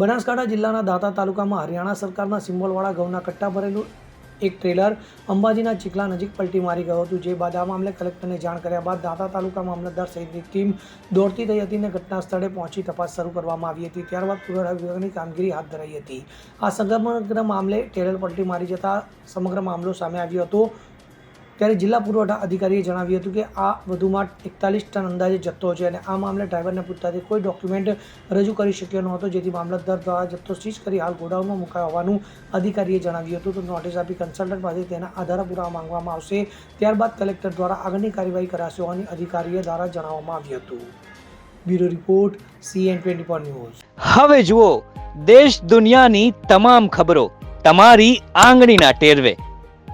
બનાસકાંઠા જિલ્લાના દાતા તાલુકામાં હરિયાણા સરકારના સિમ્બોલવાળા ઘઉંના કટ્ટા ભરેલું એક ટ્રેલર અંબાજીના ચીખલા નજીક પલટી મારી ગયું હતું, જે બાદ આ મામલે કલેક્ટરને જાણ કર્યા બાદ દાતા તાલુકા મામલતદાર સહિતની ટીમ દોડતી થઈ હતી અને ઘટના સ્થળે પહોંચી તપાસ શરૂ કરવામાં આવી હતી. ત્યારબાદ પુરવઠા વિભાગની કામગીરી હાથ ધરાઈ હતી. આ સમગ્ર મામલે ટ્રેલર પલટી મારી જતા સમગ્ર મામલો સામે આવ્યો હતો. ત્યારે જિલ્લા પુરવઠા અધિકારીએ જણાવ્યું હતું કે આ વધુમાં એકતાલીસ ટન અંદાજે જથ્થો છે અને આ મામલે ડ્રાઈવરને પૂછતાથી કોઈ ડોક્યુમેન્ટ રજૂ કરી શક્યો ન હતો, જેથી મામલતદાર દ્વારા જથ્થો સીઝ કરી હાલ ગોડાઉનમાં મુકાયો હોવાનું અધિકારીએ જણાવ્યું હતું. તો નોટિસ આપી કન્સલ્ટન્ટ પાસે તેના આધારે પુરાવા માંગવામાં આવશે. ત્યારબાદ કલેક્ટર દ્વારા આગળની કાર્યવાહી કરાશે હોવાની અધિકારીએ દ્વારા જણાવવામાં આવ્યું હતું. Bureau report, CN twenty four news. હવે જુઓ, દેશ દુનિયાની તમામ ખબરો તમારી આંગળીના ટેરવે.